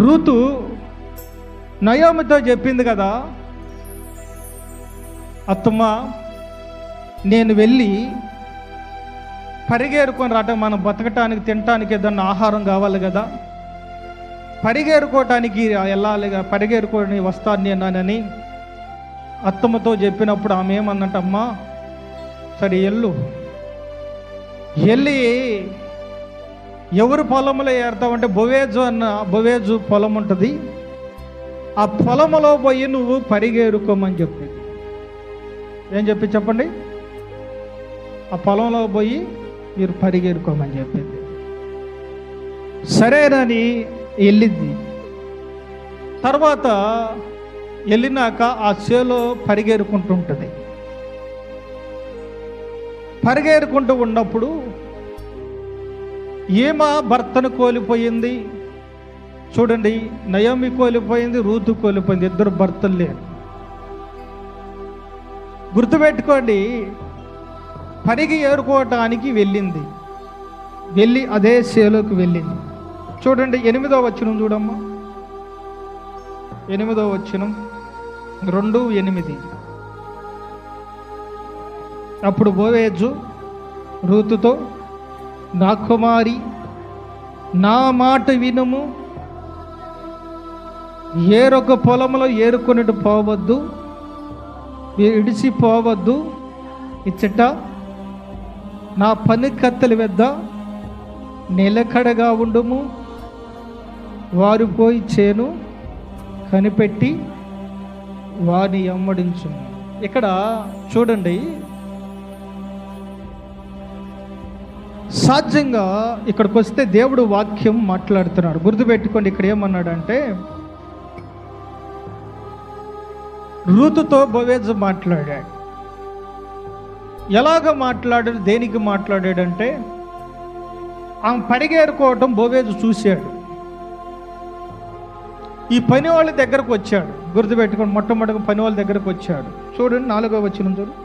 Ruth నయోమితో చెప్పింది కదా అత్తమ్మ నేను వెళ్ళి పరిగేరుకొని రావటం మనం బతకటానికి తినటానికి ఏదన్నా ఆహారం కావాలి కదా. పరిగేరుకోవటానికి వెళ్ళాలి పరిగేరుకొని వస్తాను నేనని అత్తమ్మతో చెప్పినప్పుడు ఆమె ఏమన్నట్టమ్మా సరే ఎల్లు వెళ్ళి ఎవరు పొలంలో ఏరుతావంటే బొవేజు అన్న బొవేజు పొలం ఉంటుంది. ఆ పొలంలో పోయి నువ్వు పరిగేరుకోమని చెప్పి. ఏం చెప్పి చెప్పండి? ఆ పొలంలో పోయి మీరు పరిగెరుకోమని చెప్పింది సరేనని వెళ్ళింది. తర్వాత వెళ్ళినాక ఆ చేలో పరిగెరుకుంటుంటుంది. పరిగెరుకుంటూ ఉన్నప్పుడు ఏమా భర్తను కోల్పోయింది? చూడండి నయోమి కోల్పోయింది రూతు కోల్పోయింది ఇద్దరు భర్తలు లేరు. గుర్తుపెట్టుకోండి పనికి ఏరుకోవటానికి వెళ్ళింది. వెళ్ళి అదే సేలోకి వెళ్ళింది. చూడండి ఎనిమిదో వచ్చినం చూడమ్మా. ఎనిమిదో వచ్చినం రెండు ఎనిమిది. అప్పుడు బోవేజు రూతుతో నా కుమారి నా మాట వినుము. ఏరొక పొలంలో ఏరుకొనిటి పోవద్దు. ఇడిచిపోవద్దు ఇచ్చట నా పని కత్తెల వద్ద. నిలకడగా ఉండుము. వారు పోయి చేను కనిపెట్టి వారిని ఎమ్మడించు ఇక్కడ చూడండి సాధ్యంగా ఇక్కడికి వస్తే దేవుడు వాక్యం మాట్లాడుతున్నాడు. గుర్తుపెట్టుకోండి ఇక్కడ ఏమన్నాడంటే ఋతుతో బొవేజ్ మాట్లాడాడు. ఎలాగ మాట్లాడాడు దేనికి మాట్లాడాడంటే ఆమె పడిగేరుకోవటం బోవేజు చూశాడు. ఈ పని వాళ్ళ దగ్గరకు వచ్చాడు. గుర్తుపెట్టుకోండి మొట్టమొదటి పని వాళ్ళ దగ్గరకు వచ్చాడు. చూడండి నాలుగో వచ్చిన చూడు.